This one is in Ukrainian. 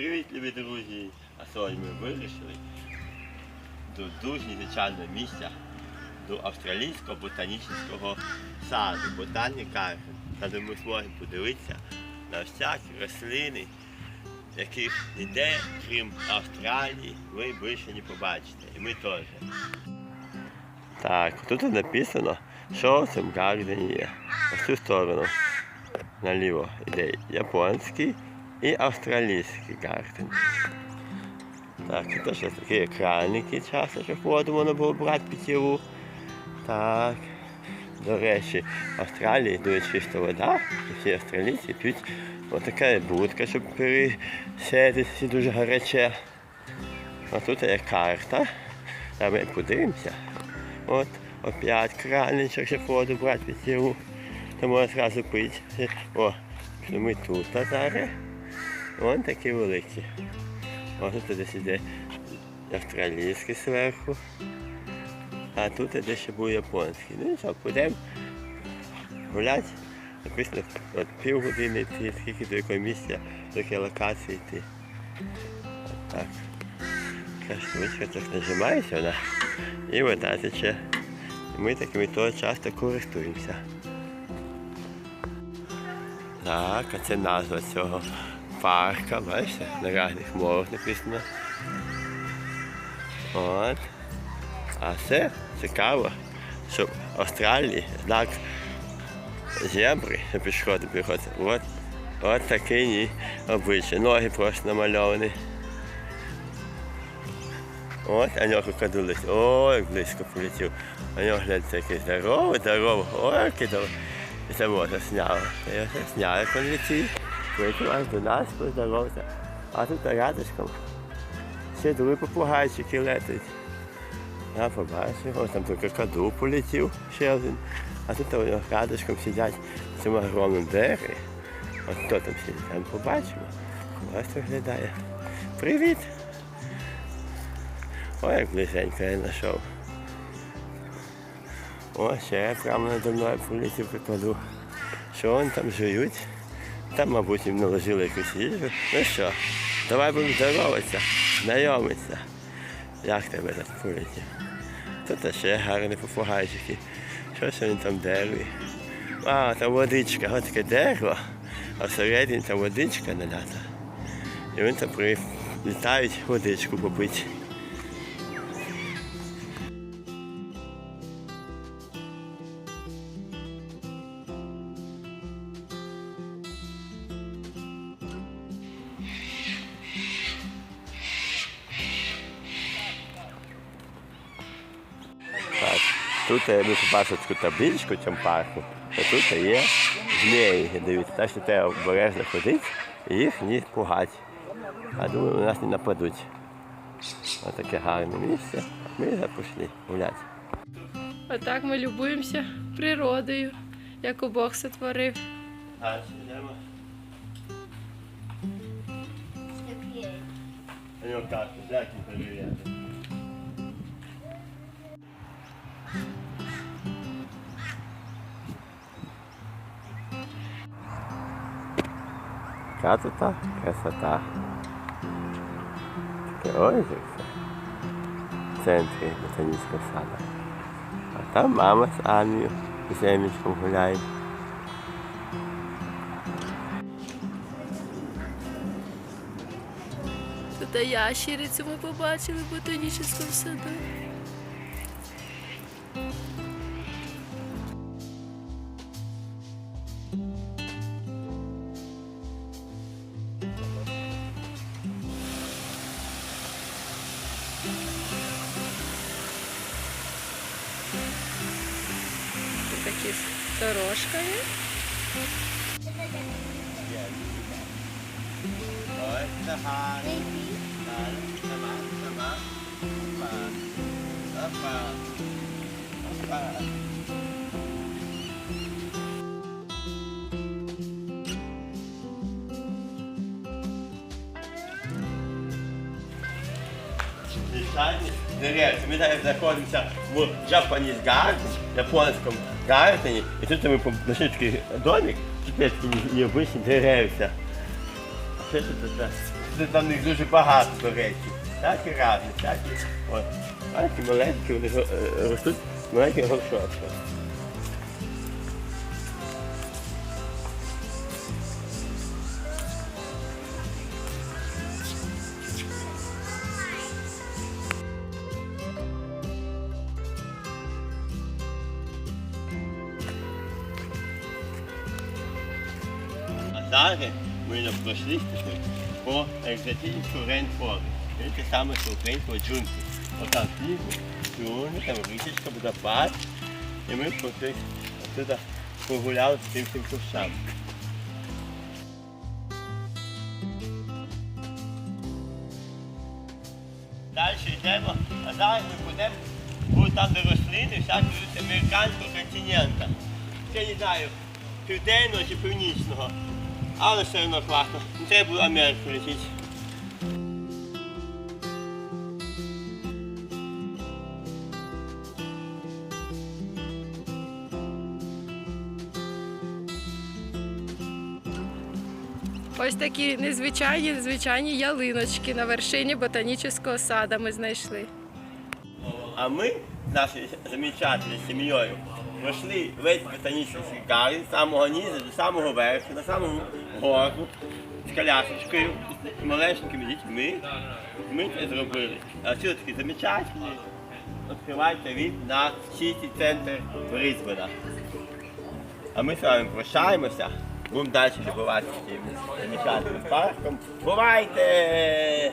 Привіт, любі друзі! А сьогодні ми вирішили до дуже незвичайного місця, до австралійського ботанічного саду, ботанік де ми зможемо подивитися на всякі рослини, яких ніде, крім Австралії, ви більше не побачите. І ми теж. Так, тут написано, що в цьому гардені є. В цю сторону наліво йде японський і австралійський гарден. Так, тут ще такі екранники часто, щоб воду можна було брати питьову. Так. До речі, в Австралії дуже чиста вода, і всі австралійці п'ють ось така будка, щоб пересядеться дуже гаряче. А тут є карта. Там ми подивимося. От опять краничок, щоб воду брати питьову. То можна одразу пити. О, що ми тут зараз. Вон такі великі. Тут десь іде австралійський зверху. А тут іде ще був японський. Ну і що, підемо гуляти. Написано от півгодини йти, скільки до якого місця, до якої локації йти. Так. Така штучка, так нажимається вона і вода тече. Ми такими то часто користуємося. Так, а це назва цього парка, бачите, на різних мовах написано. От. А це цікаво, що в Австралії знак зебри, що пішоходи приходять. От, от такий обличчя. Ноги просто намальовані. От, а нього кадулись. Ой, близько полетів. А нього гляньте, який здоровий, здоровий. Ой, здоровий. І це можна сняло. Я все сняв, як він летів. Вийшов аж до нас, поздоровався. А тут рядышком ще другі попугайчики летять. Я побачив, ось там тільки каду полетів ще один. А тут вони рядышком сидять в цьому огромному дереві. От хто там сидить, там побачимо. Ось виглядає. Привіт! Ой, як близенько я знайшов. О, ще прямо надо мною полетів прикладу. Що вони там жують? Там, мабуть, їм наложили якусь їжу. Ну що, давай будемо здороватися, знайомитися. Як тебе так полетів? Тут ще гарні попугайчики. Щось вони там дереві. А, там водичка, ось таке дерево, а всередині там водичка налята. І вони там прилітають водичку попити. Тут е, ми побачили табличку в цьому парку, що тут є змії. Дивіться, так що треба обережно ходити і їх не пугати. А думаю, у нас не нападуть. Ось таке гарне місце. Ми запішли гуляти. Отак ми любуємося природою, яку Бог сотворив. А, йдемо. Ну так, як не перевіряти. Красота, красота. Таке озеро в центрі ботанічного саду. А там мама з Анею з Емічком гуляє. Тут ящерицю ми побачили в ботанічному. такі з дорожкою. Далее, мы заходимся в Japanese Garden, в японском Гардені. І тут ми знайшли такий домик, тут є деревся. А що це? Це там їх дуже багато, до речі. Так і разні, так і. От. Маленькі, вони е, ростуть маленькі горшочки. Зараз ми пройшли по екзотичному рейнфоресту. Це саме що українського джунглі. Отам снігу, джунгли, там річечка, водопад. І ми пройшли отсюди погуляли з цим цим кущам. Далі йдемо, а зараз ми будемо будуть там де рослини, всякі з американського континента. Я не знаю, південного чи північного. Але все одно класно. Треба було Америку летіти. Ось такі незвичайні, незвичайні ялиночки на вершині ботанічного сада ми знайшли. А мы с нашей замечательной семьей пройшли весь ботанічний гарden з самого низу до самого верху, на самому гору, з колясочкою, з малесенькими дітьми. Ми це зробили. А все таки замечательні. Відкривайте від на Сіті центр Брисбена. А ми з вами прощаємося. Будемо далі любуватися цим замечательним парком. Бувайте!